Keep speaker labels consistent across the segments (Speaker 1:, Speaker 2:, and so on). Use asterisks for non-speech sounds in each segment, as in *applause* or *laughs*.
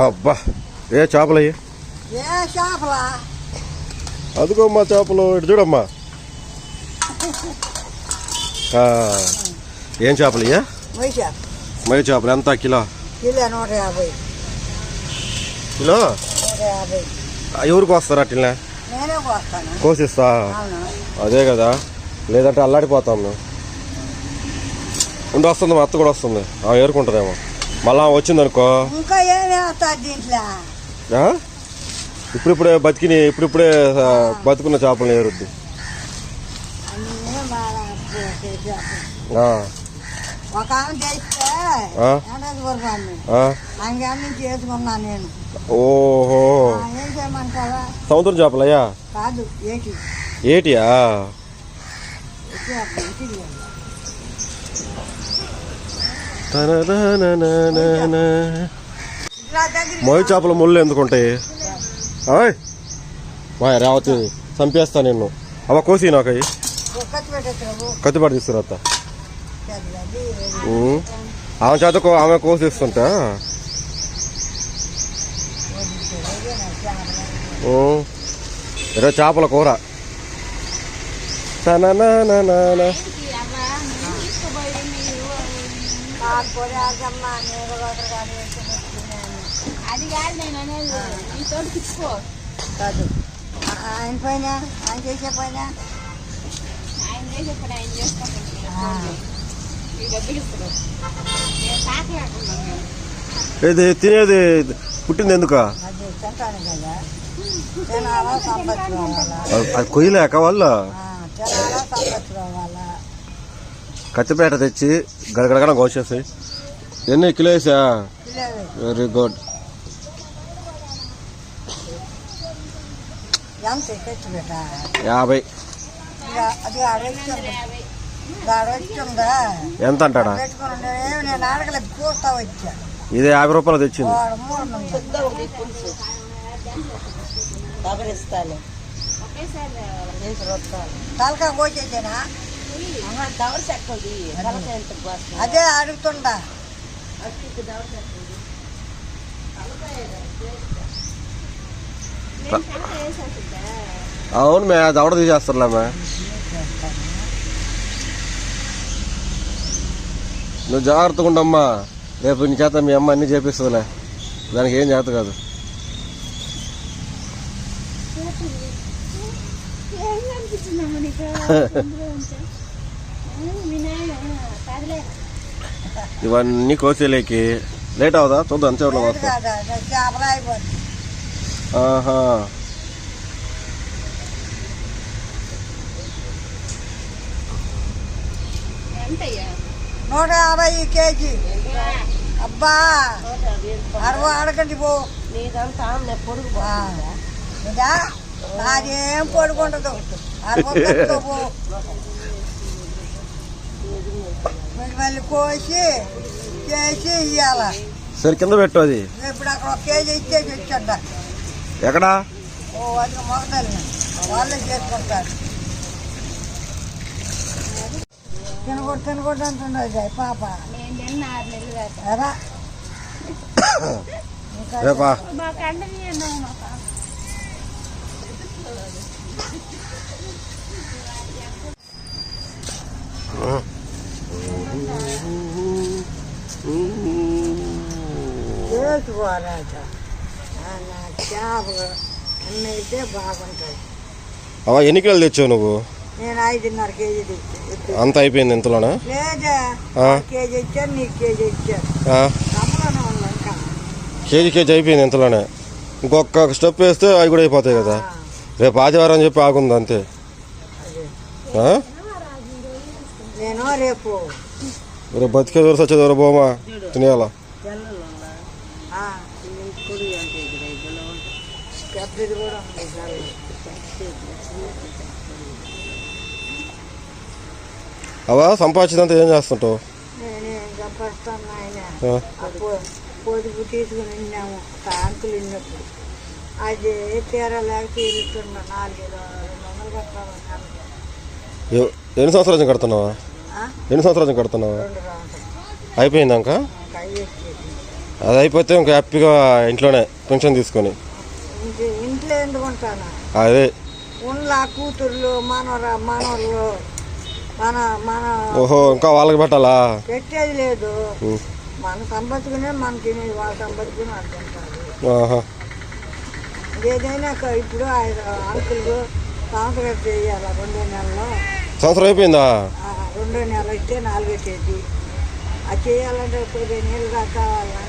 Speaker 1: అబ్బా ఏ చేపలు అయ్యి
Speaker 2: ఏ చేపలా?
Speaker 1: అదిగోమ్మా చేపలు ఇటు చూడమ్మా. ఏం చేపలు అయ్యా మై చేపలు ఎంత కిలో?
Speaker 2: కిలో నూట యాభై.
Speaker 1: కిలో? అట్లా కోసిస్తా? అదే కదా. లేదంటే అల్లాడిపోతాం ఉండి వస్తుంది మా అత్త కూడా వస్తుంది. ఆమె ఏరుకుంటుందేమో. మళ్ళా వచ్చిందనుకో.
Speaker 2: ఇంకా ఏమి వేస్తారు దీంట్లో?
Speaker 1: ఇప్పుడిప్పుడే బతికిని ఇప్పుడిప్పుడే బతుకున్న ఏరుద్ది.
Speaker 2: చేపలు.
Speaker 1: ఆ,
Speaker 2: ఒక ఆమె చేస్తే నుంచి నేను.
Speaker 1: ఓహో.
Speaker 2: ఆ, ఏం చేయమంటావా?
Speaker 1: సముద్రం చేపలయ్యా?
Speaker 2: కాదు ఏటి.
Speaker 1: ఏటియా? మొయ్య చేపల ముళ్ళు ఎందుకు ఉంటాయి ఆయ్ మా రావచ్చు చంపేస్తా నిన్ను అవ కోసి నాకు అయ్యి కత్తిపాటు తీసుకురా ఆమె చేత ఆమె కోసి ఇస్తుంటా ఉమ్. చేపల కూర
Speaker 2: నేను ఒకటి
Speaker 3: అది కాదు నేను అనేది ఈ తోటి తిప్పుకో
Speaker 2: కాదు ఆ- ఆయన పైన ఆయన చేసే పైన
Speaker 3: ఆయన చేసే పని ఆయన
Speaker 1: ఇది తినేది పుట్టింది ఎందుక
Speaker 2: అది
Speaker 1: కొయ్యలేక
Speaker 2: సంపత్తుకోవాలా
Speaker 1: కత్తిపేట తెచ్చి గడగడగడ కోసేసాయి ఎన్ని కిలోసా?
Speaker 2: లేదు
Speaker 1: వెరీ గుడ్ యాభై. ఎంత అంటాడా ఇది యాభై రూపాయలు తెచ్చింది.
Speaker 2: తలకా కోసేసేనా? అదే. అడుగుతుండా.
Speaker 1: అవును మే దవడ తీసేస్తారులే మే. నువ్వు జాగ్రత్తగా ఉండమ్మా. రేపు నీ చేత మీ అమ్మ అన్ని చేపిస్తుందిలే. దానికి ఏం చేత కాదు.
Speaker 3: ఏం *laughs*
Speaker 1: ఇవన్నీ కోసేలేకి. లేట్ అవుదా? చూద్దాం
Speaker 2: అయిపోతుంది
Speaker 1: ఆహా.
Speaker 3: ఎంతయ్యా?
Speaker 2: నూట యాభై కేజీ. అబ్బా! అరవై అడగండి పో. ఆ, ఇదా? నాదేం పడుకుంటదు అరవై పెట్టుకో పో. మళ్ళీ మళ్ళీ కోసి చేసి ఇవ్వాల
Speaker 1: సరే కింద పెట్టు అది.
Speaker 2: ఇప్పుడు అక్కడ ఒక కేజీ ఇచ్చేసి వచ్చంట
Speaker 1: ఎక్కడా?
Speaker 2: ఓ అది మొగదల్ని వాళ్ళే చేసుకుంటారు. తినకూడదు తినకూడదు అంటున్నది పాప.
Speaker 1: రేపా.
Speaker 2: చేపలు అన్నీ అయితే బాగుంటాయి
Speaker 1: అవా ఎన్ని కిలోలు తెచ్చావు నువ్వు?
Speaker 2: నేను ఐదున్నర కేజీ తెచ్చాను.
Speaker 1: అంత అయిపోయింది ఇంతలోనా?
Speaker 2: లేదా. కేజీ ఇచ్చాను నీకు కేజీ ఇచ్చాను.
Speaker 1: కేజీ కేజీ అయిపోయింది ఇంతలోనే. ఇంకొక స్టెప్ వేస్తే అవి కూడా అయిపోతాయి కదా. రేపు ఆదివారం అని చెప్పి ఆగుంది అంతే?
Speaker 2: నేను రేపు.
Speaker 1: రేపు బతికే దూరం వచ్చే దూరం పోమా తినేయాలా?
Speaker 2: పెద్దది కూడా.
Speaker 1: అవా సంపాదించినంత ఏం చేస్తుంటావు?
Speaker 2: నేనేం సంపాదిస్తాను ఆయన
Speaker 1: ఆ,
Speaker 2: పొదుపు తీసుకుని అది తీరలేక తీరుతున్నా నాలుగు రెండు వందలు
Speaker 1: ఎన్ని సంవత్సరాల కడుతున్నావా? ఎన్ని సంవత్సరాల కడుతున్నావా? అయిపోయిందాక? అది అయిపోతే ఇంకా హ్యాపీగా ఇంట్లోనే పెన్షన్ తీసుకొని.
Speaker 2: ఇంట్లో ఎందుకుంటాను
Speaker 1: అదే.
Speaker 2: ఉన్న కూతుర్లు మనవర మనవలు మన మన
Speaker 1: ఓహో ఇంకా వాళ్ళకి పెట్టాలా?
Speaker 2: పెట్టేది లేదు. మనం సంపాదించుకునే మనం తినేది వాళ్ళు తింటారు
Speaker 1: ఆహా.
Speaker 2: ఏదైనా ఇప్పుడు ఆయన అంకులు సంవత్సరం చేయాలి? రెండో నెలలో?
Speaker 1: సంవత్సరం అయిపోయిందా?
Speaker 2: రెండో నెల ఇస్తే నాలుగో తేదీ అది చేయాలంటే పదిహేను నెలలు దాకా కావాలా?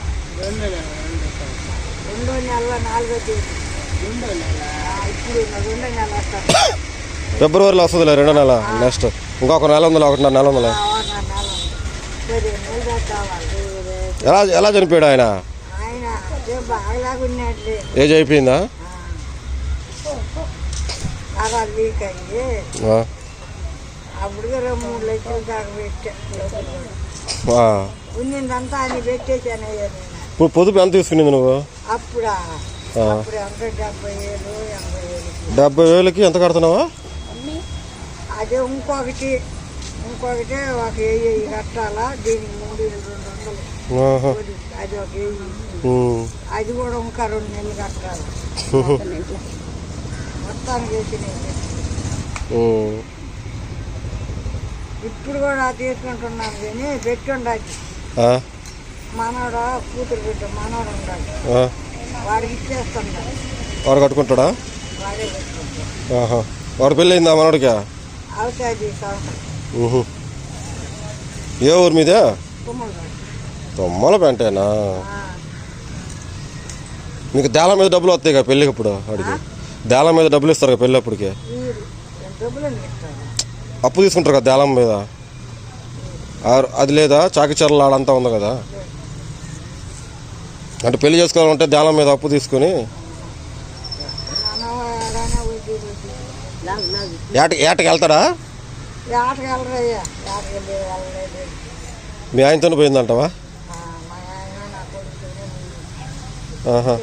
Speaker 2: రెండో నెల నాలుగో తేదీ ఇప్పుడు రెండో నెల వస్తాను.
Speaker 1: ఫిబ్రవరిలో వస్తుందిలే రెండో నెల నెక్స్ట్. ఇంకొక నెల ఉందిలే ఒకటిన్నర నెల ఉందిలే. ఎలా ఎలా చనిపోయాడు ఆయన? ఏజ్ అయిపోయిందా?
Speaker 2: మూడు లక్షలు దాకా పెట్టా.
Speaker 1: ఆ.
Speaker 2: ఉన్నిందంతా అని నేను.
Speaker 1: పొదుపు ఎంత తీసుకునింది నువ్వు?
Speaker 2: అప్పుడా?
Speaker 1: ఆ.
Speaker 2: అప్పుడు ఎంత? డెబ్బై ఎనభై
Speaker 1: డెబ్బై వేలకి ఎంత కడుతున్నావా?
Speaker 2: అదే ఇంకొకటి ఇంకొకటి ఒక వెయ్యి కట్టాలా? దీనికి మూడు వేలు రెండు వందలు. అది ఒక వెయ్యి. అది కూడా ఇంకా రెండు నెలలు కట్టాలి. *laughs* మొత్తానికి వేసినాయి. ఇప్పుడు కూడా తీసుకుంటున్నాను కానీ పెట్టి ఉండాలి. మనోడ కూతురు బిడ్డ మనోడు ఉండాలి. వాడికి ఇచ్చేస్తున్నాడు
Speaker 1: వాడు కట్టుకుంటాడా?
Speaker 2: వాడే
Speaker 1: పెళ్ళి అయిందా మనోడికి?
Speaker 2: అవుతుంది సంవత్సరం.
Speaker 1: ఏ ఊరు మీదే? తొమ్మల పెంటేనా మీకు దేళం మీద డబ్బులు వస్తాయి కదా పెళ్ళికి ఇప్పుడు వాడికి దేళం మీద డబ్బులు ఇస్తారు కదా పెళ్ళి అప్పటికి అప్పు తీసుకుంటారు కదా దేలం మీద. అది లేదా? చాకిచర్ల ఆడంతా ఉంది కదా. అంటే పెళ్ళి చేసుకోవాలంటే దేలం మీద అప్పు తీసుకొని ఏట ఏటకి వెళ్తాడా మీ ఆయనతోనే పోయిందంటావా?
Speaker 2: ఆయన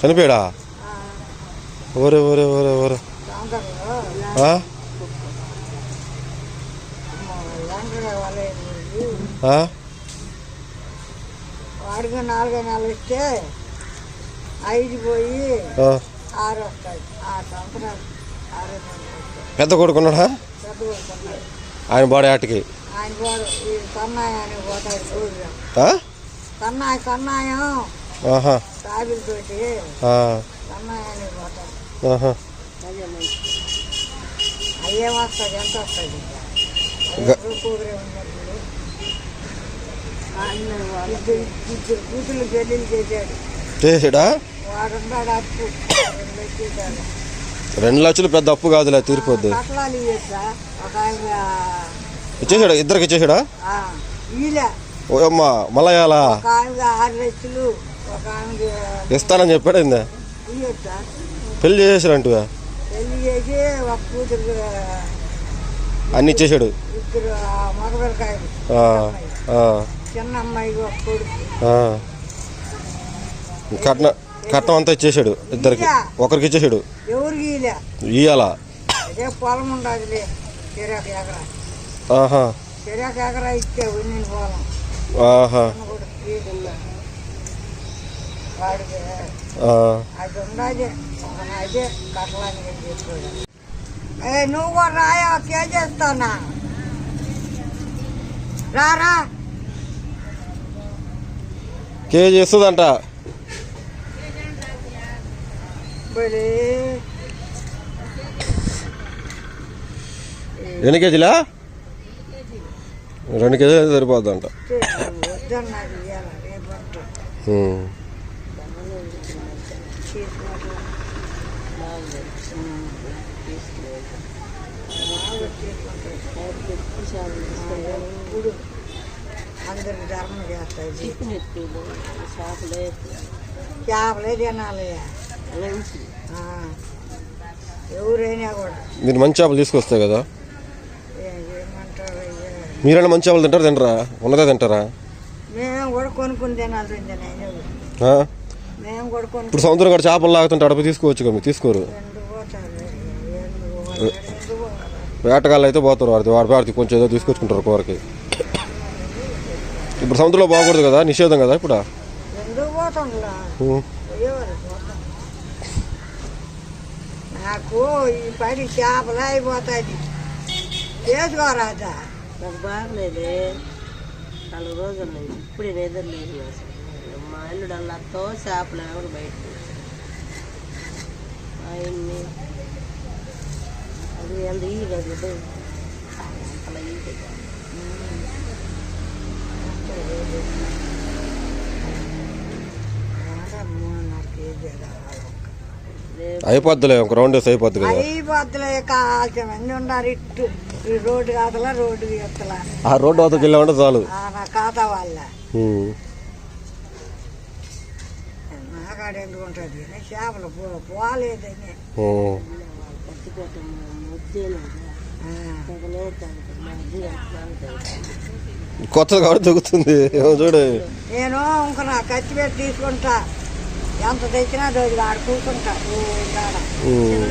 Speaker 1: చనిపోయాడా? ఓరే ఓరే ఓరే ఓరే
Speaker 2: వాడికి నాలుగో నెలలు ఇస్తే ఐదు పోయి. ఆరు వస్తాయి. ఆరు సంవత్సరాలు
Speaker 1: పెద్ద కొడుకున్నాడా
Speaker 2: పెద్ద కొడుకున్నాడు
Speaker 1: ఆయన బాడీ ఆటకి.
Speaker 2: ఆయన ఈ సన్నాయి అని పోతాడు? సన్నాయి సన్నాయం.
Speaker 1: ఆహా.
Speaker 2: సాబిలతోటి
Speaker 1: ఆ.
Speaker 2: సన్నాయి అని పోతాడు.
Speaker 1: ఆహా.
Speaker 2: వస్తుంది ఎంత వస్తుంది ఇద్దరు పెళ్ళిళ్ళు చేశాడు
Speaker 1: చేసాడా?
Speaker 2: రెండు లక్షలు
Speaker 1: పెద్ద అప్పు కాదులే తీరిపోద్ది. ఇచ్చేసాడా ఇద్దరికి ఇచ్చేసాడా ఓ అమ్మ మళ్ళా ఇస్తానని చెప్పాడు పెళ్ళి చేసేసారంటువా
Speaker 2: చేసి ఒక కూతురు
Speaker 1: అన్ని ఇచ్చేసాడు?
Speaker 2: ఇద్దరు మగపిల్లకాయలు. చిన్న అమ్మాయికి ఒక కొడుకు.
Speaker 1: కట్న కట్నం అంతా ఇచ్చేసాడు ఇద్దరికి. ఒకరికి ఇచ్చేసాడు.
Speaker 2: ఎవరికి
Speaker 1: ఇయ్యాలా?
Speaker 2: అదే పొలం ఉండదులే చెరాకు ఎకరా.
Speaker 1: ఆహా.
Speaker 2: చెరాకు ఎకరా ఇచ్చే పొలం.
Speaker 1: ఆహా.
Speaker 2: వాడికి నువ్వు కూడా రాయా? కేజేస్తానా రారా?
Speaker 1: కేజీ ఇస్తుందంట ఎన్ని కేజీలా? రెండు కేజీలు సరిపోద్దంట.
Speaker 2: ఇప్పుడు అందరికి ధర్మం చేపలే తినాలి. ఎవరైనా కూడా
Speaker 1: మీరు మంచి చేపలు తీసుకొస్తాయి కదా? మీరైనా మంచి చేపలు తింటారా? తినరా? ఉన్నదే తింటారా?
Speaker 2: మేము కూడా కొనుక్కుని తినాల్సిందే నేను.
Speaker 1: ఇప్పుడు సముద్రం కూడా చేపలు లాగుతుంటే అడప తీసుకోవచ్చు కదా మీరు? తీసుకోరు. వేటగాళ్ళు అయితే పోతారు వాడికి వాడి వాడికి కొంచెం ఏదో తీసుకొచ్చుకుంటారు కూరకి. ఇప్పుడు సముద్రంలో బాగూడదు కదా? నిషేధం కదా ఇప్పుడు.
Speaker 2: నాకు ఈ పని చేపలు అయిపోతుంది చేసుకోరాజా
Speaker 4: నాకు బాగలేదే. నాలుగు రోజులు లేదు. ఇప్పుడే అసలు మా ఇల్లుడు అల్లతో చేపలు ఎవరు బయట ఆయన్ని అది ఎంత ఈ అలా ఈ
Speaker 1: అయిపోద్దిలే ఒక రౌండ్ వేసి అయిపోద్ది కదా.
Speaker 2: అయిపోతులే కావాల్సిన మంది ఉన్నారు ఇట్టు రోడ్డు కాతల రోడ్డు ఎత్తల
Speaker 1: ఆ రోడ్డు అవతలకి వెళ్ళామంటే చాలు.
Speaker 2: నా ఖాతా వాళ్ళ. ఎందుకు ఉంటుంది. చేపలు పో- పోలేదని
Speaker 1: కొత్తది కాబట్టి దొరుకుతుంది. ఏమో చూడు.
Speaker 2: నేను ఇంక నా ఖర్చు పెట్టి తీసుకుంటా. ఎంత తెచ్చినా రోజు ఆడ కూర్చుంటా. ఓ కాడ.
Speaker 1: ఉం.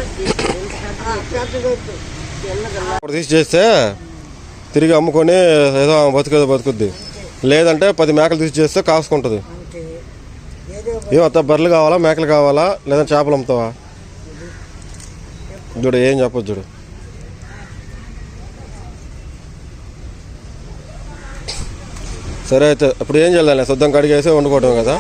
Speaker 2: ఆ, పెద్ద దొద్దు
Speaker 1: ఒకటి తీసి చేస్తే తిరిగి అమ్ముకొని ఏదో బతుకేదో బతుకుద్ది. లేదంటే పది మేకలు తీసి చేస్తే కాసుకుంటుంది. ఏమంతా బర్రెలు కావాలా మేకలు కావాలా లేదా చేపలు అమ్ముతావా? చూడు ఏం చెప్పొచ్చు చూడు. సరే అయితే అప్పుడు ఏం చేయాలి? శుద్ధం కడిగేసి వండుకోవటం కదా?